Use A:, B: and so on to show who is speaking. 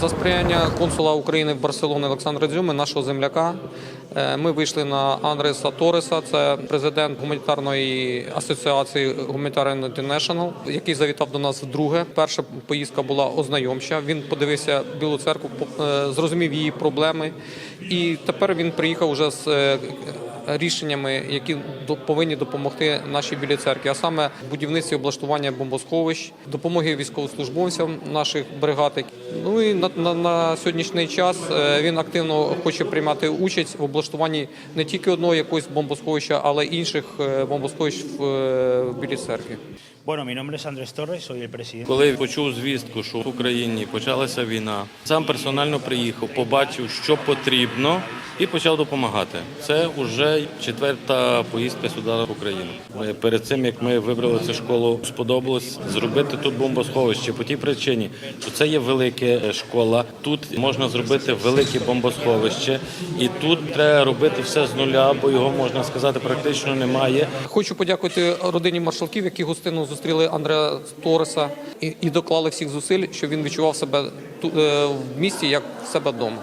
A: За сприяння консула України в Барселоні Олександра Дзюми, нашого земляка, е, ми вийшли на Андреса Тореса, це президент гуманітарної асоціації Humanitarian International, який завітав до нас вдруге. Перша поїздка була ознайомча. Він подивився Білу церкву, е, зрозумів її проблеми, і тепер він приїхав уже з е, рішеннями, які до- повинні допомогти нашій білій церкві, а саме будівництві облаштування бомбосховищ, допомоги військовослужбовцям наших бригад. Ну і на, на, на сьогоднішній час е, він активно хоче приймати участь в облаштуванні не тільки одного якогось бомбосховища, але й інших е, бомбосховищ в, е, в білій церкві.
B: Bueno, mi nombre es Andrés Torres, soy el presidente.
C: Коли почув звістку, що в Україні почалася війна, сам персонально приїхав, побачив, що потрібно, і почав допомагати. Це вже четверта поїздка сюди в Україну. Перед цим, як ми вибрали цю школу, сподобалось зробити тут бомбосховище по тій причині, що це є велика е, школа. Тут можна зробити велике бомбосховище, і тут треба робити все з нуля, бо його можна сказати практично немає.
A: Хочу подякувати родині маршалків, які гостинно зустріли Андреа Тореса і, доклали всіх зусиль, щоб він відчував себе е, в місті як в себе вдома.